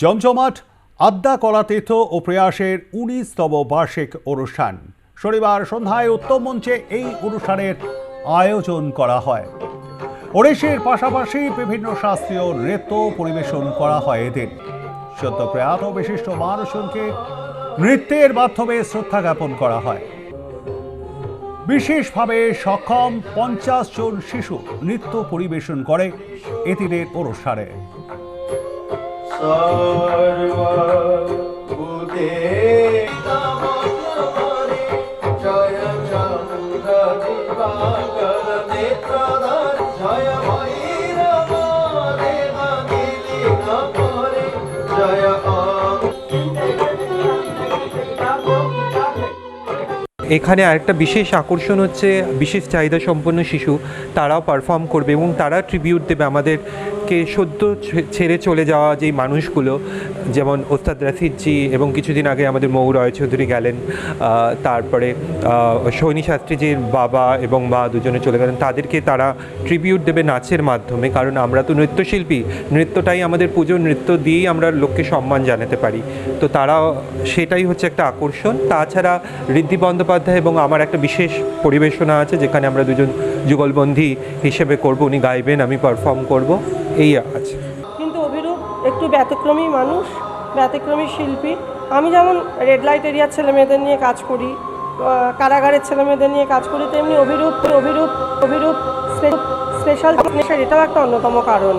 জমজমাট আদ্যা কলাতীর্থ ও প্রয়াসের উনিশতম বার্ষিক অনুষ্ঠান। শনিবার সন্ধ্যায় উত্তম মঞ্চে এই অনুষ্ঠানের আয়োজন করা হয়। ওড়িশির পাশাপাশি বিভিন্ন শাস্ত্রীয় নৃত্য পরিবেশন করা হয় এদিন। সদ্য প্রয়াত বিশিষ্ট মানুষজনকে নৃত্যের মাধ্যমে শ্রদ্ধা জ্ঞাপন করা হয়। বিশেষভাবে সক্ষম পঞ্চাশ জন শিশু নৃত্য পরিবেশন করে এদিনের অনুষ্ঠানে। এখানে আরেকটা বিশেষ আকর্ষণ হচ্ছে বিশেষ চাহিদা সম্পন্ন শিশু, তারাও পারফর্ম করবে এবং তারা ট্রিবিউট দেবে আমাদেরকে সদ্য ছেড়ে চলে যাওয়া যেই মানুষগুলো, যেমন ওস্তাদ রাফিদজি এবং কিছুদিন আগে আমাদের মৌ রয় চৌধুরী গেলেন তারপরে সৈনী শাস্ত্রীজির বাবা এবং মা দুজনে চলে গেলেন, তাদেরকে তারা ট্রিবিউট দেবে নাচের মাধ্যমে, কারণ আমরা তো নৃত্যশিল্পী, নৃত্যটাই আমাদের পুজো নৃত্য দিয়েই আমরা লোককে সম্মান জানাতে পারি। তো তারা সেটাই হচ্ছে একটা আকর্ষণ। তাছাড়া ঋদ্ধি বন্দ্যোপাধ্যায় এবং আমার একটা বিশেষ পরিবেশনা আছে, যেখানে আমরা দুজন যুগলবন্ধী হিসেবে করব, উনি গাইবেন, আমি পারফর্ম করব। এই আছে কিন্তু অভিরূপ, একটু ব্যতিক্রমী মানুষ, ব্যতিক্রমী শিল্পী। আমি যেমন রেড লাইট এরিয়ার ছেলেমেয়েদের নিয়ে কাজ করি কারাগারের ছেলেমেয়েদের নিয়ে কাজ করি, তেমনি অভিরূপ অভিরূপ অভিরূপ স্পেশাল এটাও একটা অন্যতম কারণ।